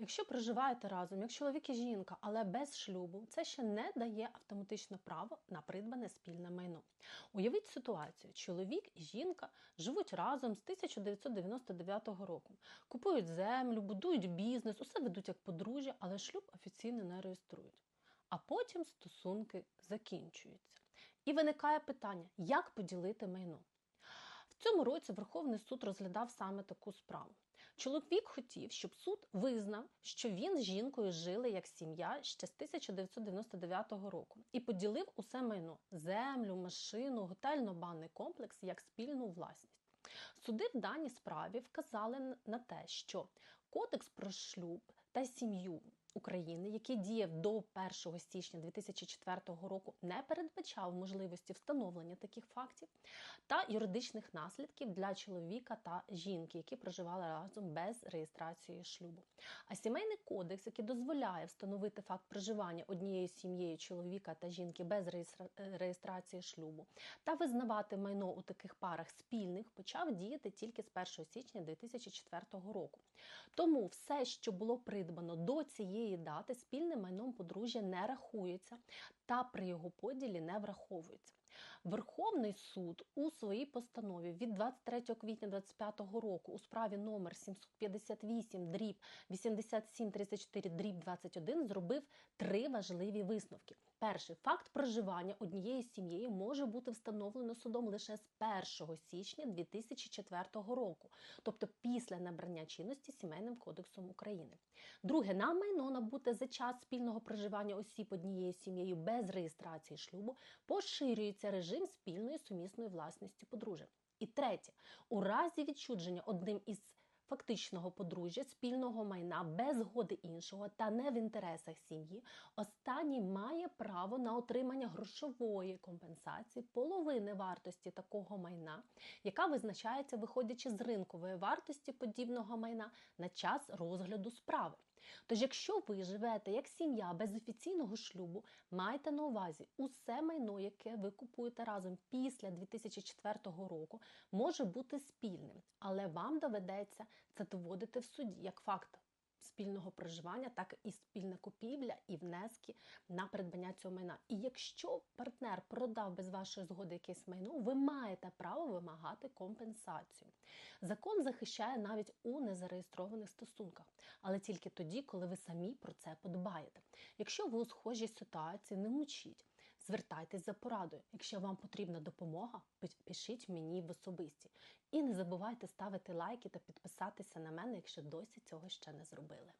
Якщо проживаєте разом, як чоловік і жінка, але без шлюбу, це ще не дає автоматично право на придбане спільне майно. Уявіть ситуацію: чоловік і жінка живуть разом з 1999 року, купують землю, будують бізнес, усе ведуть як подружжя, але шлюб офіційно не реєструють. А потім стосунки закінчуються. І виникає питання, як поділити майно. В цьому році Верховний суд розглядав саме таку справу. Чоловік хотів, щоб суд визнав, що він з жінкою жили як сім'я ще з 1999 року і поділив усе майно землю, машину, готельно-банний комплекс як спільну власність. Суди в даній справі вказали на те, що Кодекс про шлюб та сім'ю України, який діяв до 1 січня 2004 року, не передбачав можливості встановлення таких фактів та юридичних наслідків для чоловіка та жінки, які проживали разом без реєстрації шлюбу. А сімейний кодекс, який дозволяє встановити факт проживання однією сім'єю чоловіка та жінки без реєстрації шлюбу та визнавати майно у таких парах спільних, почав діяти тільки з 1 січня 2004 року. Тому все, що було придбано до цієї дати, спільним майном подружжя не рахується та при його поділі не враховується. Верховний суд у своїй постанові від 23 квітня 2025 року у справі номер 758 дріб 8734 дріб 21 зробив три важливі висновки. Перший факт проживання однією сім'єю може бути встановлено судом лише з 1 січня 2004 року, тобто після набрання чинності сімейним кодексом України. Друге, на майно набуте за час спільного проживання осіб однією сім'єю без реєстрації шлюбу поширюється режим спільної сумісної власності подружжя. І третє, у разі відчудження одним із фактичного подружжя спільного майна без згоди іншого та не в інтересах сім'ї, останній має право на отримання грошової компенсації половини вартості такого майна, яка визначається виходячи з ринкової вартості подібного майна на час розгляду справи. Тож, якщо ви живете як сім'я без офіційного шлюбу, майте на увазі, усе майно, яке ви купуєте разом після 2004 року, може бути спільним, але вам доведеться це доводити в суді як факт спільного проживання, так і спільна купівля і внески на придбання цього майна. І якщо партнер продав без вашої згоди якесь майно, ви маєте право вимагати компенсацію. Закон захищає навіть у незареєстрованих стосунках, але тільки тоді, коли ви самі про це подбаєте. Якщо ви у схожій ситуації, не мучіть. Звертайтесь за порадою. Якщо вам потрібна допомога, пишіть мені в особисті. І не забувайте ставити лайки та підписатися на мене, якщо досі цього ще не зробили.